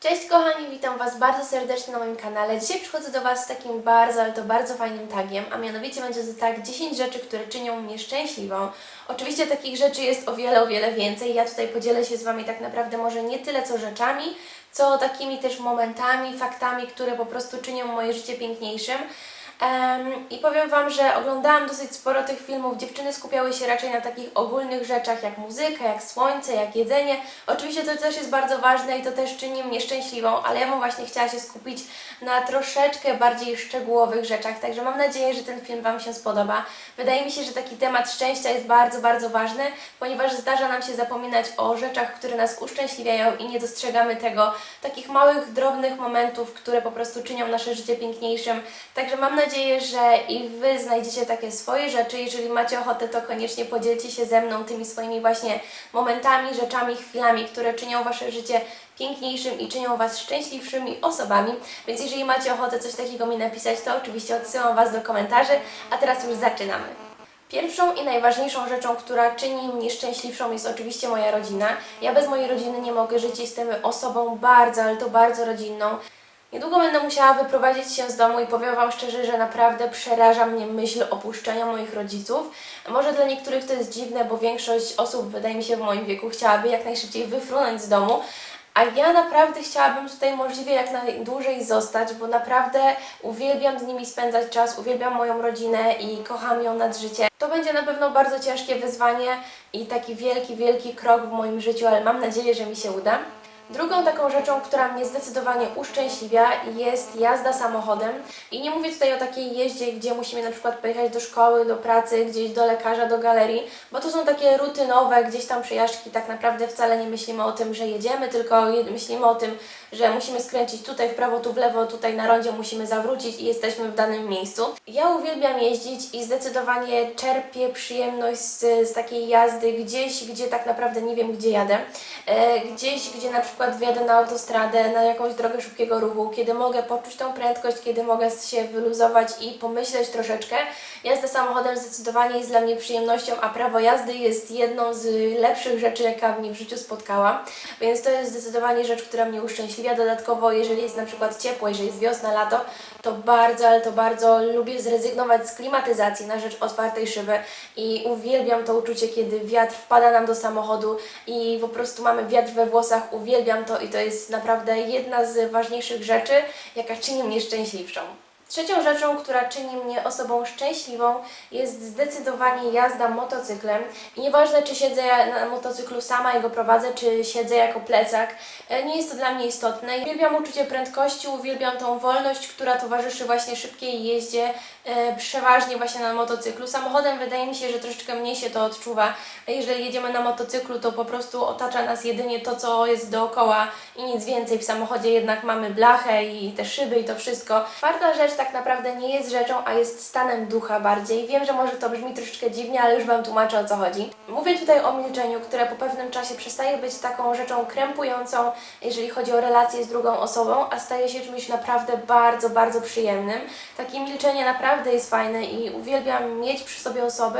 Cześć kochani, witam Was bardzo serdecznie na moim kanale. Dzisiaj przychodzę do Was z takim bardzo, ale to bardzo fajnym tagiem, a mianowicie będzie to tag 10 rzeczy, które czynią mnie szczęśliwą. Oczywiście takich rzeczy jest o wiele, o wiele więcej. Ja tutaj podzielę się z Wami tak naprawdę może nie tyle co rzeczami, co takimi też momentami, faktami, które po prostu czynią moje życie piękniejszym. I powiem Wam, że oglądałam dosyć sporo tych filmów. Dziewczyny skupiały się raczej na takich ogólnych rzeczach jak muzyka, jak słońce, jak jedzenie. Oczywiście to też jest bardzo ważne i to też czyni mnie szczęśliwą, ale ja bym właśnie chciała się skupić na troszeczkę bardziej szczegółowych rzeczach. Także mam nadzieję, że ten film Wam się spodoba. Wydaje mi się, że taki temat szczęścia jest bardzo, bardzo ważny, ponieważ zdarza nam się zapominać o rzeczach, które nas uszczęśliwiają i nie dostrzegamy tego, takich małych, drobnych momentów, które po prostu czynią nasze życie piękniejszym. Także mam nadzieję, że i Wy znajdziecie takie swoje rzeczy. Jeżeli macie ochotę, to koniecznie podzielcie się ze mną tymi swoimi właśnie momentami, rzeczami, chwilami, które czynią Wasze życie piękniejszym i czynią Was szczęśliwszymi osobami. Więc jeżeli macie ochotę coś takiego mi napisać, to oczywiście odsyłam Was do komentarzy. A teraz już zaczynamy. Pierwszą i najważniejszą rzeczą, która czyni mnie szczęśliwszą jest oczywiście moja rodzina. Ja bez mojej rodziny nie mogę żyć, jestem osobą bardzo, ale to bardzo rodzinną. Niedługo będę musiała wyprowadzić się z domu i powiem Wam szczerze, że naprawdę przeraża mnie myśl opuszczenia moich rodziców. Może dla niektórych to jest dziwne, bo większość osób, wydaje mi się, w moim wieku chciałaby jak najszybciej wyfrunąć z domu, a ja naprawdę chciałabym tutaj możliwie jak najdłużej zostać, bo naprawdę uwielbiam z nimi spędzać czas, uwielbiam moją rodzinę i kocham ją nad życie. To będzie na pewno bardzo ciężkie wyzwanie i taki wielki, wielki krok w moim życiu, ale mam nadzieję, że mi się uda. Drugą taką rzeczą, która mnie zdecydowanie uszczęśliwia jest jazda samochodem. I nie mówię tutaj o takiej jeździe, gdzie musimy na przykład pojechać do szkoły, do pracy, gdzieś do lekarza, do galerii, bo to są takie rutynowe gdzieś tam przejażdżki. Tak naprawdę wcale nie myślimy o tym, że jedziemy, tylko myślimy o tym, że musimy skręcić tutaj w prawo, tu w lewo, tutaj na rondzie musimy zawrócić i jesteśmy w danym miejscu. Ja uwielbiam jeździć i zdecydowanie czerpię przyjemność z, z takiej jazdy gdzieś, gdzie tak naprawdę nie wiem, gdzie jadę. E, gdzieś, gdzie na przykład wjadę na autostradę, na jakąś drogę szybkiego ruchu, kiedy mogę poczuć tą prędkość, kiedy mogę się wyluzować i pomyśleć troszeczkę. Jazda samochodem zdecydowanie jest dla mnie przyjemnością, a prawo jazdy jest jedną z lepszych rzeczy, jaka mnie w życiu spotkała. Więc to jest zdecydowanie rzecz, która mnie uszczęśliwia. Dodatkowo, jeżeli jest na przykład ciepło, jeżeli jest wiosna, lato, to bardzo, ale to bardzo lubię zrezygnować z klimatyzacji na rzecz otwartej szyby i uwielbiam to uczucie, kiedy wiatr wpada nam do samochodu i po prostu mamy wiatr we włosach. Uwielbiam to i to jest naprawdę jedna z ważniejszych rzeczy, jaka czyni mnie szczęśliwszą. Trzecią rzeczą, która czyni mnie osobą szczęśliwą jest zdecydowanie jazda motocyklem. I nieważne, czy siedzę na motocyklu sama i go prowadzę, czy siedzę jako plecak, e, nie jest to dla mnie istotne. Uwielbiam uczucie prędkości, uwielbiam tą wolność, która towarzyszy właśnie szybkiej jeździe, e, przeważnie właśnie na motocyklu. Samochodem wydaje mi się, że troszeczkę mniej się to odczuwa. Jeżeli jedziemy na motocyklu, to po prostu otacza nas jedynie to, co jest dookoła i nic więcej. W samochodzie jednak mamy blachę i te szyby i to wszystko. Czwarta rzecz tak naprawdę nie jest rzeczą, a jest stanem ducha bardziej. Wiem, że może to brzmi troszeczkę dziwnie, ale już Wam tłumaczę o co chodzi. Mówię tutaj o milczeniu, które po pewnym czasie przestaje być taką rzeczą krępującą, jeżeli chodzi o relacje z drugą osobą, a staje się czymś naprawdę bardzo, bardzo przyjemnym. Takie milczenie naprawdę jest fajne i uwielbiam mieć przy sobie osoby,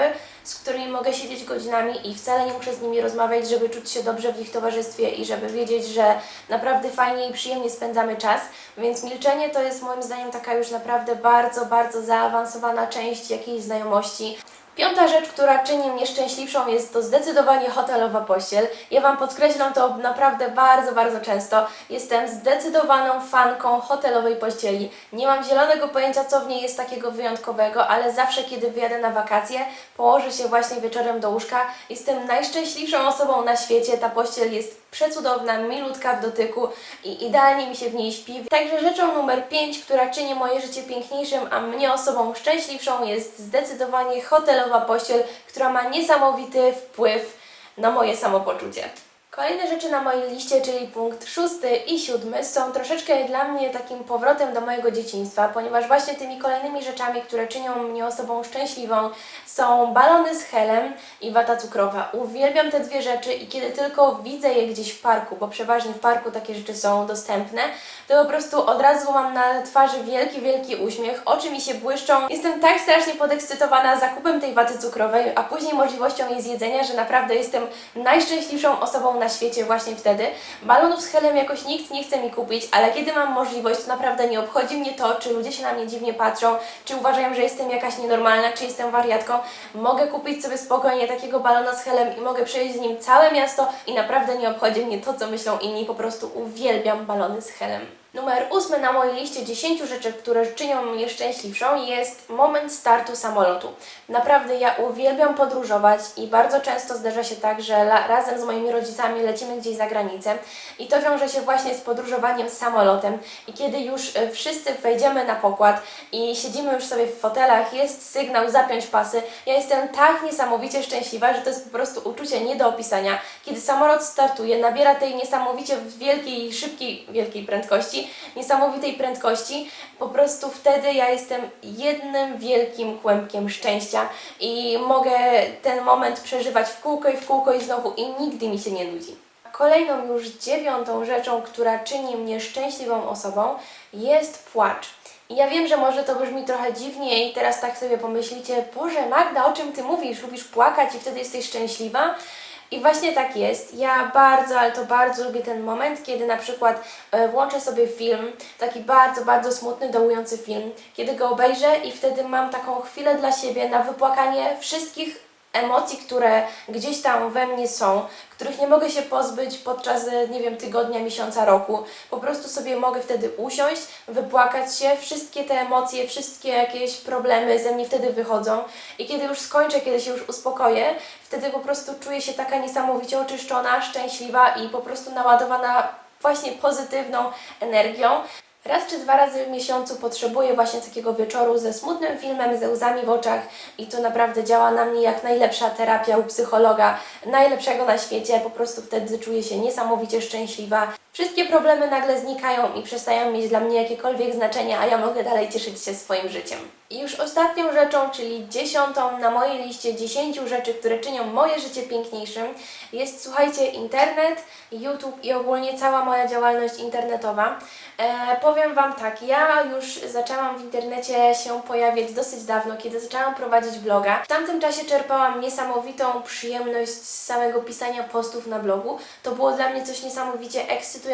z którymi mogę siedzieć godzinami i wcale nie muszę z nimi rozmawiać, żeby czuć się dobrze w ich towarzystwie i żeby wiedzieć, że naprawdę fajnie i przyjemnie spędzamy czas. Więc milczenie to jest moim zdaniem taka już naprawdę bardzo, bardzo zaawansowana część jakiejś znajomości. Piąta rzecz, która czyni mnie szczęśliwszą jest to zdecydowanie hotelowa pościel. Ja Wam podkreślam to naprawdę bardzo, bardzo często. Jestem zdecydowaną fanką hotelowej pościeli. Nie mam zielonego pojęcia, co w niej jest takiego wyjątkowego, ale zawsze, kiedy wyjadę na wakacje, położę się właśnie wieczorem do łóżka. Jestem najszczęśliwszą osobą na świecie. Ta pościel jest przecudowna, milutka w dotyku i idealnie mi się w niej śpi. Także rzeczą numer 5, która czyni moje życie piękniejszym, a mnie osobą szczęśliwszą jest zdecydowanie hotelowa pościel, która ma niesamowity wpływ na moje samopoczucie. Kolejne rzeczy na mojej liście, czyli punkt szósty i siódmy, są troszeczkę dla mnie takim powrotem do mojego dzieciństwa, ponieważ właśnie tymi kolejnymi rzeczami, które czynią mnie osobą szczęśliwą, są balony z helem i wata cukrowa. Uwielbiam te dwie rzeczy i kiedy tylko widzę je gdzieś w parku, bo przeważnie w parku takie rzeczy są dostępne, to po prostu od razu mam na twarzy wielki, wielki uśmiech, oczy mi się błyszczą. Jestem tak strasznie podekscytowana zakupem tej waty cukrowej, a później możliwością jej zjedzenia, że naprawdę jestem najszczęśliwszą osobą na na świecie właśnie wtedy. Balonów z helem jakoś nikt nie chce mi kupić, ale kiedy mam możliwość, to naprawdę nie obchodzi mnie to, czy ludzie się na mnie dziwnie patrzą, czy uważają, że jestem jakaś nienormalna, czy jestem wariatką. Mogę kupić sobie spokojnie takiego balona z helem i mogę przejść z nim całe miasto i naprawdę nie obchodzi mnie to, co myślą inni. Po prostu uwielbiam balony z helem. Numer ósmy na mojej liście 10 rzeczy, które czynią mnie szczęśliwszą jest moment startu samolotu. Naprawdę ja uwielbiam podróżować i bardzo często zdarza się tak, że razem z moimi rodzicami lecimy gdzieś za granicę i to wiąże się właśnie z podróżowaniem samolotem i kiedy już e, wszyscy wejdziemy na pokład i siedzimy już sobie w fotelach, jest sygnał zapiąć pasy, ja jestem tak niesamowicie szczęśliwa, że to jest po prostu uczucie nie do opisania. Kiedy samolot startuje, nabiera tej niesamowicie wielkiej, szybkiej, wielkiej prędkości, niesamowitej prędkości, po prostu wtedy ja jestem jednym wielkim kłębkiem szczęścia i mogę ten moment przeżywać w kółko i w kółko i znowu i nigdy mi się nie nudzi. Kolejną już dziewiątą rzeczą, która czyni mnie szczęśliwą osobą, jest płacz. I ja wiem, że może to brzmi trochę dziwnie i teraz tak sobie pomyślicie, Boże Magda, o czym Ty mówisz? Lubisz płakać i wtedy jesteś szczęśliwa? I właśnie tak jest. Ja bardzo, ale to bardzo lubię ten moment, kiedy na przykład e, włączę sobie film, taki bardzo, bardzo smutny, dołujący film, kiedy go obejrzę i wtedy mam taką chwilę dla siebie na wypłakanie wszystkich emocji, które gdzieś tam we mnie są, których nie mogę się pozbyć podczas, e, nie wiem, tygodnia, miesiąca, roku. Po prostu sobie mogę wtedy usiąść, wypłakać się, wszystkie te emocje, wszystkie jakieś problemy ze mnie wtedy wychodzą i kiedy już skończę, kiedy się już uspokoję, wtedy po prostu czuję się taka niesamowicie oczyszczona, szczęśliwa i po prostu naładowana właśnie pozytywną energią. Raz czy dwa razy w miesiącu potrzebuję właśnie takiego wieczoru ze smutnym filmem, ze łzami w oczach i to naprawdę działa na mnie jak najlepsza terapia u psychologa, najlepszego na świecie. Po prostu wtedy czuję się niesamowicie szczęśliwa. Wszystkie problemy nagle znikają i przestają mieć dla mnie jakiekolwiek znaczenie, a ja mogę dalej cieszyć się swoim życiem. I już ostatnią rzeczą, czyli dziesiątą na mojej liście 10 rzeczy, które czynią moje życie piękniejszym, jest słuchajcie, internet, YouTube i ogólnie cała moja działalność internetowa. E, powiem Wam tak, ja już zaczęłam w internecie się pojawiać dosyć dawno, kiedy zaczęłam prowadzić bloga. W tamtym czasie czerpałam niesamowitą przyjemność z samego pisania postów na blogu. To było dla mnie coś niesamowicie ekscytującego,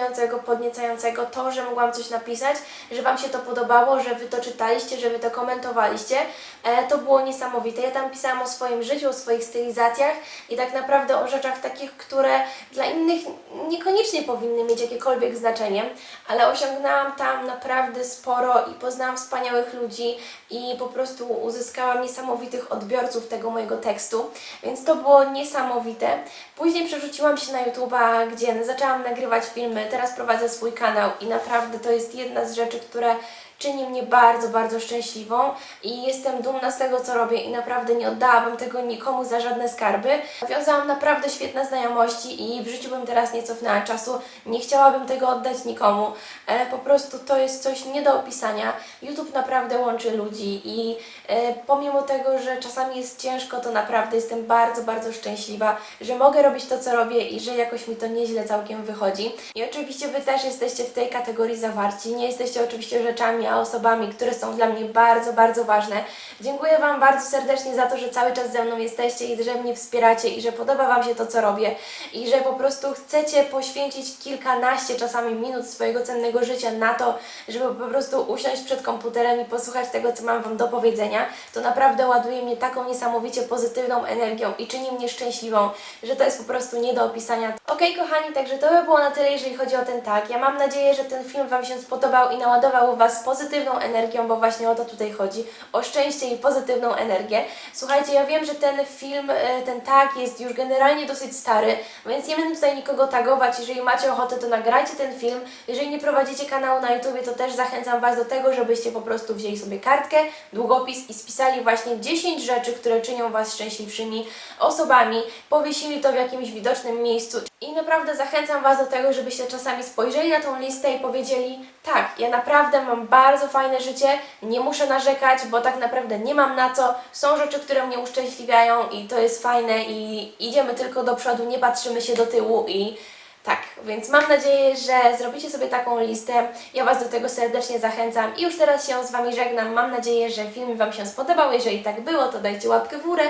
podniecającego, to, że mogłam coś napisać, że Wam się to podobało, że Wy to czytaliście, że Wy to komentowaliście. E, to było niesamowite. Ja tam pisałam o swoim życiu, o swoich stylizacjach i tak naprawdę o rzeczach takich, które dla innych niekoniecznie powinny mieć jakiekolwiek znaczenie, ale osiągnęłam tam naprawdę sporo i poznałam wspaniałych ludzi i po prostu uzyskałam niesamowitych odbiorców tego mojego tekstu, więc to było niesamowite. Później przerzuciłam się na YouTube'a, gdzie zaczęłam nagrywać teraz prowadzę swój kanał i naprawdę to jest jedna z rzeczy, które czyni mnie bardzo, bardzo szczęśliwą i jestem dumna z tego, co robię i naprawdę nie oddałabym tego nikomu za żadne skarby. Nawiązałam naprawdę świetne znajomości i w życiu bym teraz nie cofnęła czasu, nie chciałabym tego oddać nikomu. E, po prostu to jest coś nie do opisania. YouTube naprawdę łączy ludzi i e, pomimo tego, że czasami jest ciężko, to naprawdę jestem bardzo, bardzo szczęśliwa, że mogę robić to, co robię i że jakoś mi to nieźle całkiem wychodzi. I oczywiście Wy też jesteście w tej kategorii zawarci. Nie jesteście oczywiście rzeczami, a osobami, które są dla mnie bardzo, bardzo ważne. Dziękuję Wam bardzo serdecznie za to, że cały czas ze mną jesteście i że mnie wspieracie i że podoba Wam się to, co robię i że po prostu chcecie poświęcić kilkanaście czasami minut swojego cennego życia na to, żeby po prostu usiąść przed komputerem i posłuchać tego, co mam Wam do powiedzenia. To naprawdę ładuje mnie taką niesamowicie pozytywną energią i czyni mnie szczęśliwą, że to jest po prostu nie do opisania. Okej, kochani, także to by było na tyle, jeżeli chodzi o ten tag. Ja mam nadzieję, że ten film Wam się spodobał i naładował Was pozytywną energią, bo właśnie o to tutaj chodzi. O szczęście i pozytywną energię. Słuchajcie, ja wiem, że ten film, e, ten tag jest już generalnie dosyć stary, więc nie będę tutaj nikogo tagować. Jeżeli macie ochotę, to nagrajcie ten film. Jeżeli nie prowadzicie kanału na YouTubie, to też zachęcam Was do tego, żebyście po prostu wzięli sobie kartkę, długopis i spisali właśnie 10 rzeczy, które czynią Was szczęśliwszymi osobami. Powiesili to w jakimś widocznym miejscu. I naprawdę zachęcam Was do tego, żebyście czasami spojrzeli na tą listę i powiedzieli: Tak, ja naprawdę mam bardzo fajne życie, nie muszę narzekać, bo tak naprawdę nie mam na co. Są rzeczy, które mnie uszczęśliwiają i to jest fajne i idziemy tylko do przodu, nie patrzymy się do tyłu i tak, więc mam nadzieję, że zrobicie sobie taką listę. Ja Was do tego serdecznie zachęcam i już teraz się z Wami żegnam. Mam nadzieję, że film Wam się spodobał. Jeżeli tak było, to dajcie łapkę w górę.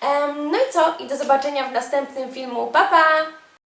Em, no i co? I do zobaczenia w następnym filmu. Pa, pa!